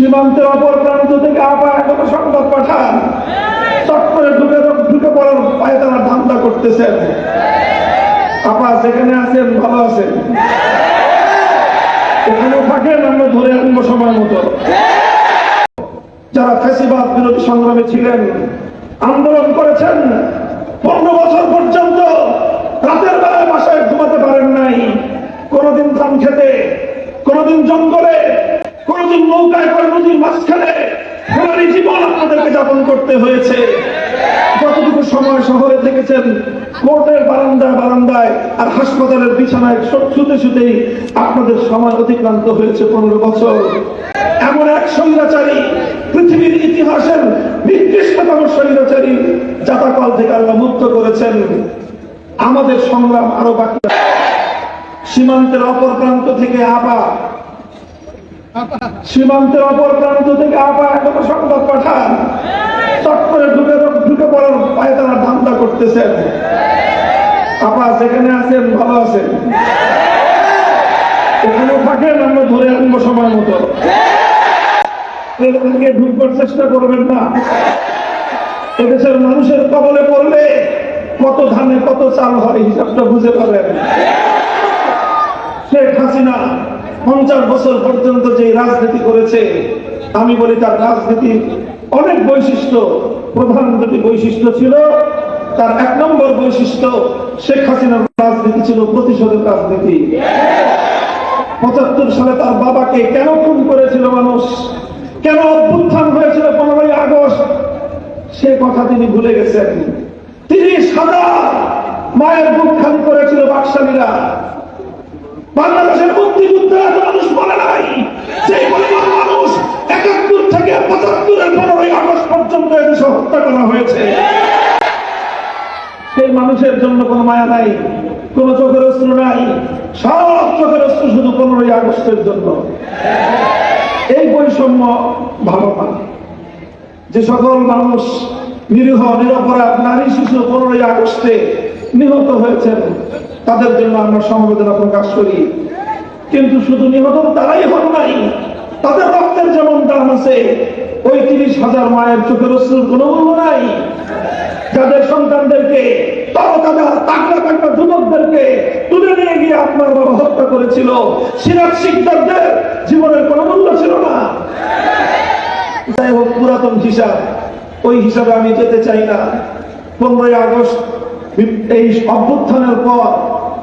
সীমান্তের অপর প্রান্ত থেকে আবার একটা সংবাদ পাঠান। চট করে ঢুকে ঢুকে পড়ার পায়ে তারা ধান্দা করতেছেন আপা, যেখানে আছেন, ভালো আছেন? এখানে থাকেন, আমরা ধরে আনব সময় মতো। যারা বিরোধী সংগ্রামে ছিলেন, আন্দোলন করেছেন, পনেরো বছর পর্যন্ত রাতের বেলায় বাসায় ঘুমাতে পারেন নাই। কোনদিন ধান খেতে, কোনদিন জঙ্গলে কোনদিন নৌকায় করে নদীর মাঝখানে ফেরারি জীবন আপনাদেরকে যাপন করতে হয়েছে। যতটুকু সময় শহরে থেকেছেন, কোর্টের বারান্দায় বারান্দায় আর হাসপাতালের বিছানায় শুতে শুতেই আপনাদের সময় অতিক্রান্ত হয়েছে পনেরো বছর। এমন এক স্বৈরাচারী, পৃথিবীর ইতিহাসের নিকৃষ্টতম স্বৈরাচারী জাতাকল থেকে আল্লাহ মুক্ত করেছেন। আমাদের সংগ্রাম আরও বাকি সীমান্তের অপর প্রান্ত থেকে আবার সীমান্তের অপর প্রান্ত থেকে আবার একটা সংবাদ পাঠান। চট করে ঢুকে ঢুকে পড়ার পায়ে তারা ধান্দা করতেছেন আপা, যেখানে আছেন, ভালো আছেন? এখানে থাকেন, আমরা ধরে আনব সময় মতো। ঢুকবার চেষ্টা করবেন না। এদেশের মানুষের কবলে পড়লে কত ধানে কত চাল হয়, হিসাবটা বুঝে পাবেন। শেখ হাসিনা পঞ্চাশ বছর পর্যন্ত যে রাজনীতি করেছে, আমি বলি তার রাজনীতি অনেক বৈশিষ্ট্য, প্রধান দুটি বৈশিষ্ট্য ছিল। তার এক নম্বর বৈশিষ্ট্য, শেখ হাসিনার রাজনীতি ছিল প্রতিশোধের রাজনীতি। পঁচাত্তর সালে তার বাবাকে কেন খুন করেছিল মানুষ? কেন অভ্যুত্থান হয়েছিল পনেরোই আগস্ট? সে কথা তিনি ভুলে গেছেন। তিরিশ হাজার মায়ের বুক খালি করেছিল বাকশালীরা। বাংলাদেশের মুক্তিযুদ্ধে এত মানুষ বলে নাই। সেই পরিমাণ মানুষ একাত্তর থেকে পঁচাত্তরের পনেরোই আগস্ট পর্যন্ত এদেশে হত্যা করা হয়েছে। সেই মানুষের জন্য কোনো মায়া নাই, কোন চোখের অস্ত্র নাই, সব চোখের অস্ত্র শুধু পনেরোই আগস্টের জন্য। এই বৈষম্য ভালো না যে সকল মানুষ নিরীহ, নিরপরাধ, নারী, শিশু পনেরোই আগস্টে নিহত হয়েছেন তাদের জন্য আমরা সমবেদনা প্রকাশ করি। কিন্তু শুধু নিহত তারাই হন নাই। তাদের রক্তের যেমন দাম আছে ওই তিরিশ হাজার মায়ের চোখের অশ্রুর কোনো মূল্য নাই। যাদের সন্তানদেরকে তরতাজা যুবকদেরকে তুলে নিয়ে গিয়ে আপনার বাবা হত্যা করেছিল সিরাজ শিকদারদের জীবনের কোনো মূল্য ছিল না। যাই হোক পুরাতন হিসাব, ওই হিসাবে আমি যেতে চাই না। পনেরোই আগস্ট, এই অভ্যুত্থানের পর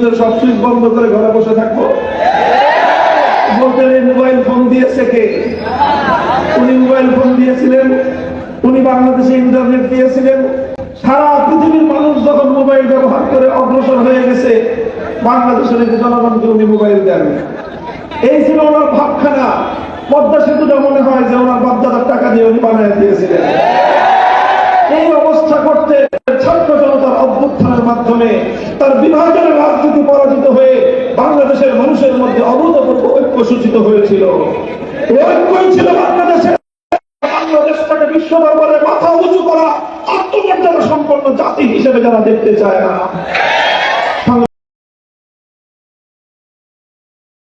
তিনি সব সুইচ বন্ধ করে ঘরে বসে থাকব। বলতেন এই মোবাইল ফোন দিয়েছে কে? উনি মোবাইল ফোন দিয়েছিলেন, উনি বাংলাদেশে ইন্টারনেট দিয়েছিলেন। সারা পৃথিবীর মানুষ যখন মোবাইল ব্যবহার করে অগ্রসর হয়ে গেছে, বাংলাদেশের জনগণকে উনি মোবাইল দেন। এই ছিল ওনার ভাবখানা। পদ্মা সেতুটা মনে হয় যে ওনার বাপদাদার টাকা দিয়ে উনি বানিয়ে দিয়েছিলেন। এই অবস্থা করতে ছাত্র জনতার অভ্যুত্থানের মাধ্যমে তার বিভাজনের রাজনীতি পরাজিত হয়ে বাংলাদেশের মানুষের মধ্যে অভূতপূর্ব ঐক্য সূচিত হয়েছিল। ঐক্যই ছিল বাংলাদেশের বাংলাদেশটাকে বিশ্ব দরবারে মাথা উঁচু করা আত্মমর্যাদা সম্পন্ন জাতি হিসেবে যারা দেখতে চায় না।